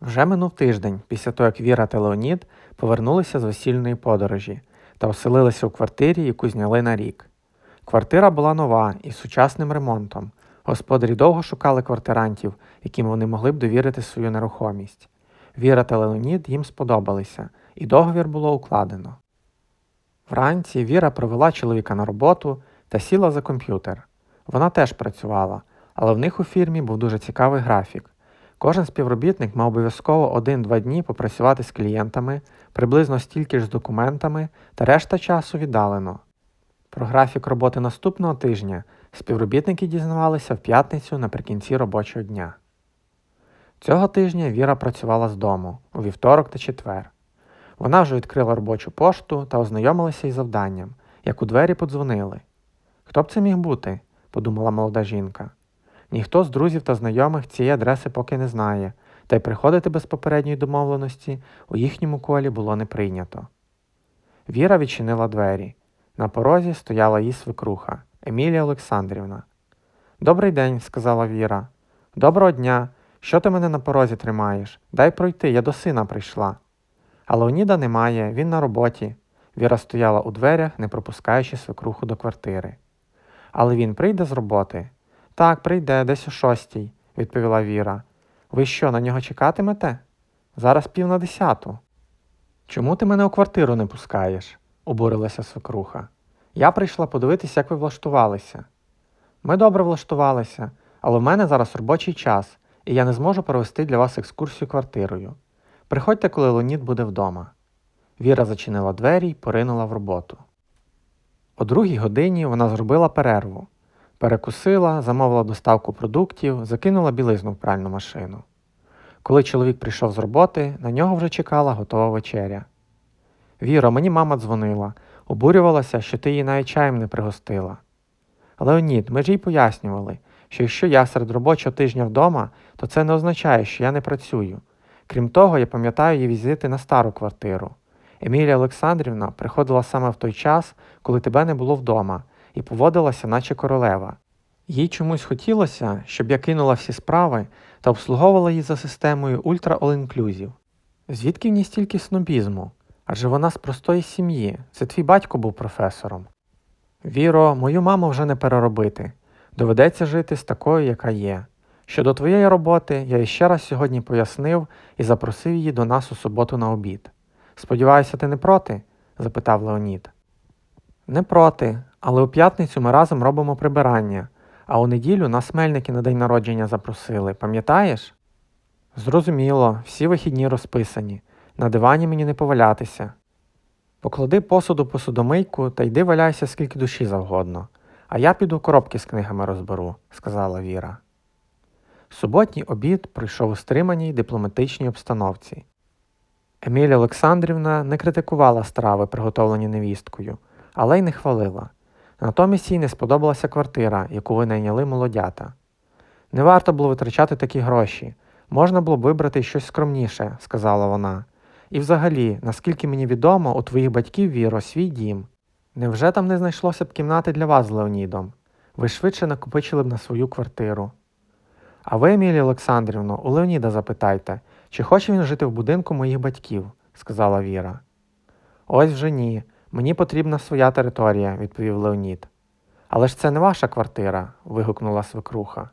Вже минув тиждень після того, як Віра та Леонід повернулися з весільної подорожі та оселилися у квартирі, яку зняли на рік. Квартира була нова і з сучасним ремонтом. Господарі довго шукали квартирантів, яким вони могли б довірити свою нерухомість. Віра та Леонід їм сподобалися, і договір було укладено. Вранці Віра провела чоловіка на роботу та сіла за комп'ютер. Вона теж працювала, але в них у фірмі був дуже цікавий графік. Кожен співробітник мав обов'язково один-два дні попрацювати з клієнтами, приблизно стільки ж з документами, та решта часу віддалено. Про графік роботи наступного тижня співробітники дізнавалися в п'ятницю наприкінці робочого дня. Цього тижня Віра працювала з дому у вівторок та четвер. Вона вже відкрила робочу пошту та ознайомилася із завданням, як у двері подзвонили. Хто б це міг бути? подумала молода жінка. Ніхто з друзів та знайомих цієї адреси поки не знає, та й приходити без попередньої домовленості у їхньому колі було не прийнято. Віра відчинила двері. На порозі стояла її свекруха Емілія Олександрівна. Добрий день, сказала Віра. Доброго дня. Що ти мене на порозі тримаєш? Дай пройти, я до сина прийшла. А Леоніда немає, він на роботі. Віра стояла у дверях, не пропускаючи свекруху до квартири. Але він прийде з роботи? Так, прийде, десь о шостій, відповіла Віра. Ви що, на нього чекатимете? Зараз пів на десяту. Чому ти мене у квартиру не пускаєш? обурилася свекруха. Я прийшла подивитися, як ви влаштувалися. Ми добре влаштувалися, але в мене зараз робочий час, і я не зможу провести для вас екскурсію квартирою. Приходьте, коли Леонід буде вдома. Віра зачинила двері й поринула в роботу. О другій годині вона зробила перерву. Перекусила, замовила доставку продуктів, закинула білизну в пральну машину. Коли чоловік прийшов з роботи, на нього вже чекала готова вечеря. Віро, мені мама дзвонила, обурювалася, що ти її навіть чаєм не пригостила. Леонід, ми ж їй пояснювали, що якщо я серед робочого тижня вдома, то це не означає, що я не працюю. Крім того, я пам'ятаю її візити на стару квартиру. Емілія Олександрівна приходила саме в той час, коли тебе не було вдома, і поводилася, наче королева. Їй чомусь хотілося, щоб я кинула всі справи та обслуговувала її за системою Ultra All Inclusive. Звідки в ній стільки снобізму? Адже вона з простої сім'ї, це твій батько був професором. Віро, мою маму вже не переробити. Доведеться жити з такою, яка є. Щодо твоєї роботи, я іще раз сьогодні пояснив і запросив її до нас у суботу на обід. Сподіваюся, ти не проти? запитав Леонід. Не проти, але у п'ятницю ми разом робимо прибирання, а у неділю нас мельники на день народження запросили, пам'ятаєш? Зрозуміло, всі вихідні розписані. На дивані мені не повалятися. Поклади посуду по судомийку та йди валяйся скільки душі завгодно, а я піду коробки з книгами розберу, сказала Віра. Суботній обід пройшов у стриманій дипломатичній обстановці. Емілія Олександрівна не критикувала страви, приготовлені невісткою, але й не хвалила. Натомість їй не сподобалася квартира, яку ви найняли молодята. Не варто було витрачати такі гроші, можна було б вибрати щось скромніше, сказала вона. І взагалі, наскільки мені відомо, у твоїх батьків Віро свій дім. Невже там не знайшлося б кімнати для вас з Леонідом? Ви швидше накопичили б на свою квартиру. А ви, Емілія Олександрівно, у Леоніда запитайте, чи хоче він жити в будинку моїх батьків, сказала Віра. Ось вже ні. Мені потрібна своя територія, відповів Леонід. Але ж це не ваша квартира, вигукнула свекруха.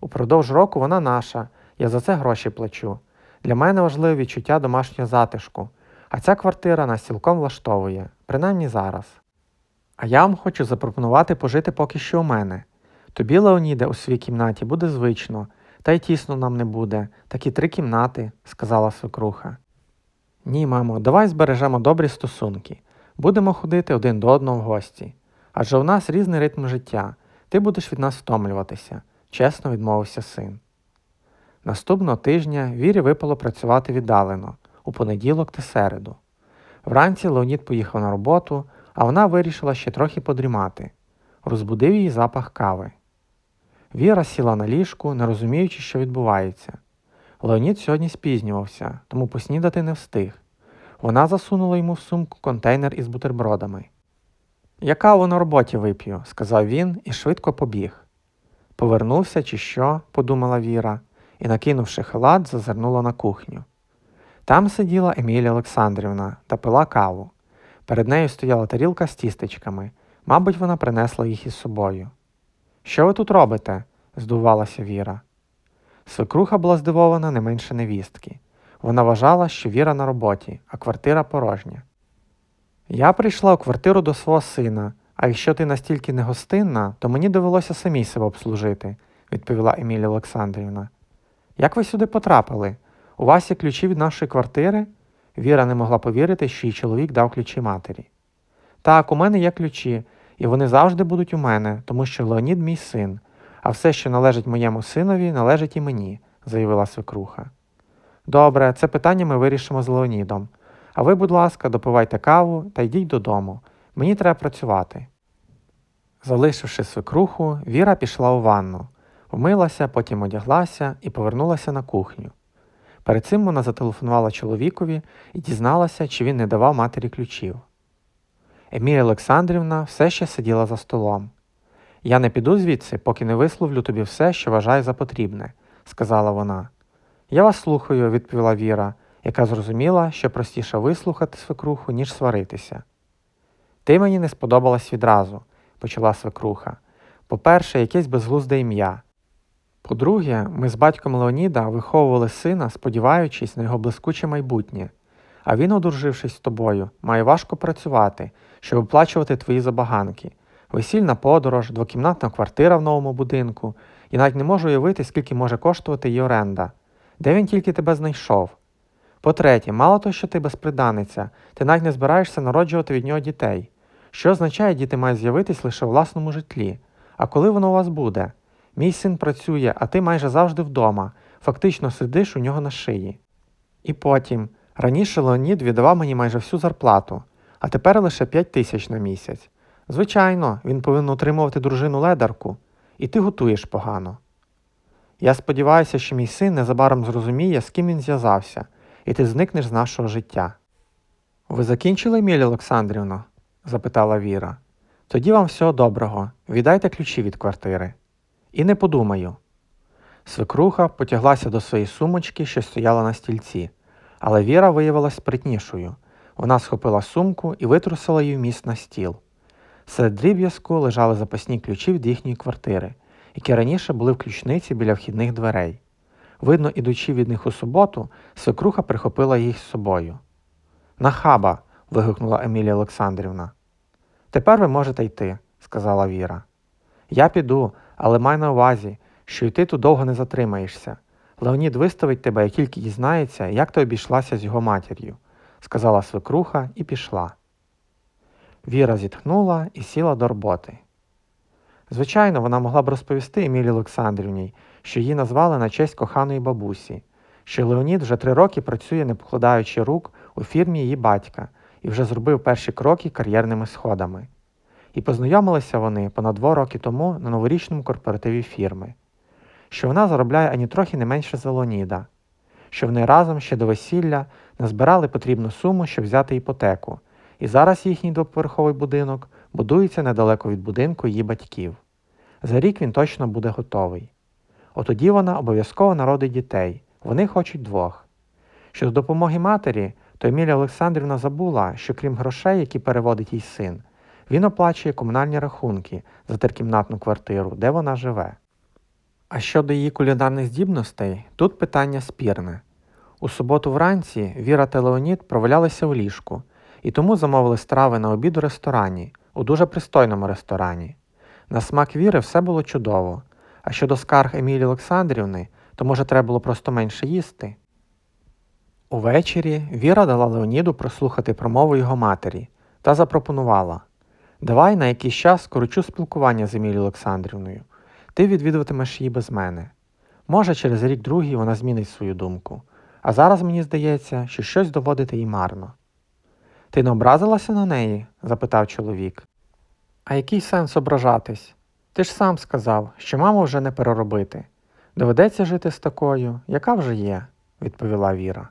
Упродовж року вона наша, я за це гроші плачу. Для мене важливе відчуття домашнього затишку, а ця квартира нас цілком влаштовує, принаймні зараз. А я вам хочу запропонувати пожити поки що у мене. Тобі, Леоніде, у своїй кімнаті буде звично, та й тісно нам не буде, такі три кімнати, сказала свекруха. Ні, мамо, давай збережемо добрі стосунки. Будемо ходити один до одного в гості. Адже у нас різний ритм життя, ти будеш від нас втомлюватися, чесно відмовився син. Наступного тижня Вірі випало працювати віддалено, у понеділок та середу. Вранці Леонід поїхав на роботу, а вона вирішила ще трохи подрімати. Розбудив її запах кави. Віра сіла на ліжку, не розуміючи, що відбувається. Леонід сьогодні спізнювався, тому поснідати не встиг. Вона засунула йому в сумку контейнер із бутербродами. Я каву на роботі вип'ю, сказав він і швидко побіг. Повернувся чи що, подумала Віра, і, накинувши халат, зазирнула на кухню. Там сиділа Емілія Олександрівна та пила каву. Перед нею стояла тарілка з тістечками. Мабуть, вона принесла їх із собою. Що ви тут робите? здивувалася Віра. Свекруха була здивована не менше невістки. Вона вважала, що Віра на роботі, а квартира порожня. Я прийшла у квартиру до свого сина, а якщо ти настільки негостинна, то мені довелося самій себе обслужити, відповіла Емілія Олександрівна. Як ви сюди потрапили? У вас є ключі від нашої квартири? Віра не могла повірити, що її чоловік дав ключі матері. Так, у мене є ключі, і вони завжди будуть у мене, тому що Леонід мій син, а все, що належить моєму синові, належить і мені, заявила свекруха. Добре, це питання ми вирішимо з Леонідом. А ви, будь ласка, допивайте каву та йдіть додому. Мені треба працювати. Залишивши свекруху, Віра пішла у ванну, вмилася, потім одяглася і повернулася на кухню. Перед цим вона зателефонувала чоловікові і дізналася, чи він не давав матері ключів. Емілія Олександрівна все ще сиділа за столом. Я не піду звідси, поки не висловлю тобі все, що вважаю за потрібне, сказала вона. Я вас слухаю, відповіла Віра, яка зрозуміла, що простіше вислухати свекруху, ніж сваритися. Ти мені не сподобалась відразу, почала свекруха. По-перше, якесь безглузде ім'я. По-друге, ми з батьком Леоніда виховували сина, сподіваючись на його блискуче майбутнє. А він, одружившись з тобою, має важко працювати, щоб оплачувати твої забаганки. Весільна подорож, двокімнатна квартира в новому будинку, і навіть не можу уявити, скільки може коштувати її оренда. Де він тільки тебе знайшов? По-третє, мало того, що ти безприданиця, ти навіть не збираєшся народжувати від нього дітей. Що означає, діти мають з'явитись лише у власному житлі? А коли воно у вас буде? Мій син працює, а ти майже завжди вдома, фактично сидиш у нього на шиї. І потім, раніше Леонід віддавав мені майже всю зарплату, а тепер лише 5 тисяч на місяць. Звичайно, він повинен утримувати дружину ледарку, і ти готуєш погано. Я сподіваюся, що мій син незабаром зрозуміє, з ким він зв'язався, і ти зникнеш з нашого життя. Ви закінчили, Емілія Олександрівна? запитала Віра. Тоді вам всього доброго, віддайте ключі від квартири. І не подумаю. Свекруха потяглася до своєї сумочки, що стояла на стільці, але Віра виявилась спритнішою. Вона схопила сумку і витрусила її вміст на стіл. Серед дріб'язку лежали запасні ключі від їхньої квартири, які раніше були в ключниці біля вхідних дверей. Видно, ідучи від них у суботу, свекруха прихопила їх з собою. Нахаба. вигукнула Емілія Олександрівна. Тепер ви можете йти, сказала Віра. Я піду, але май на увазі, що й ти тут довго не затримаєшся. Леонід виставить тебе, як тільки дізнається, як ти обійшлася з його матір'ю, сказала свекруха і пішла. Віра зітхнула і сіла до роботи. Звичайно, вона могла б розповісти Емілії Олександрівні, що її назвали на честь коханої бабусі, що Леонід вже три роки працює, не покладаючи рук у фірмі її батька, і вже зробив перші кроки кар'єрними сходами. І познайомилися вони понад два роки тому на новорічному корпоративі фірми, що вона заробляє ані трохи не менше за Леоніда, що вони разом ще до весілля назбирали потрібну суму, щоб взяти іпотеку, і зараз їхній двоповерховий будинок будується недалеко від будинку її батьків. За рік він точно буде готовий. Отоді вона обов'язково народить дітей, вони хочуть двох. Щодо допомоги матері, то Емілія Олександрівна забула, що крім грошей, які переводить їй син, він оплачує комунальні рахунки за трикімнатну квартиру, де вона живе. А щодо її кулінарних здібностей, тут питання спірне. У суботу вранці Віра та Леонід провалялися у ліжку і тому замовили страви на обід у ресторані, у дуже пристойному ресторані. На смак Віри все було чудово, а щодо скарг Емілії Олександрівни, то може треба було просто менше їсти. Увечері Віра дала Леоніду прослухати промову його матері та запропонувала Давай на якийсь час скорочу спілкування з Емілією Олександрівною. Ти відвідуватимеш її без мене. Може, через рік другий вона змінить свою думку, а зараз мені здається, що щось доводити їй марно. Ти не образилася на неї? запитав чоловік. А який сенс ображатись? Ти ж сам сказав, що маму вже не переробити. Доведеться жити з такою, яка вже є, відповіла Віра.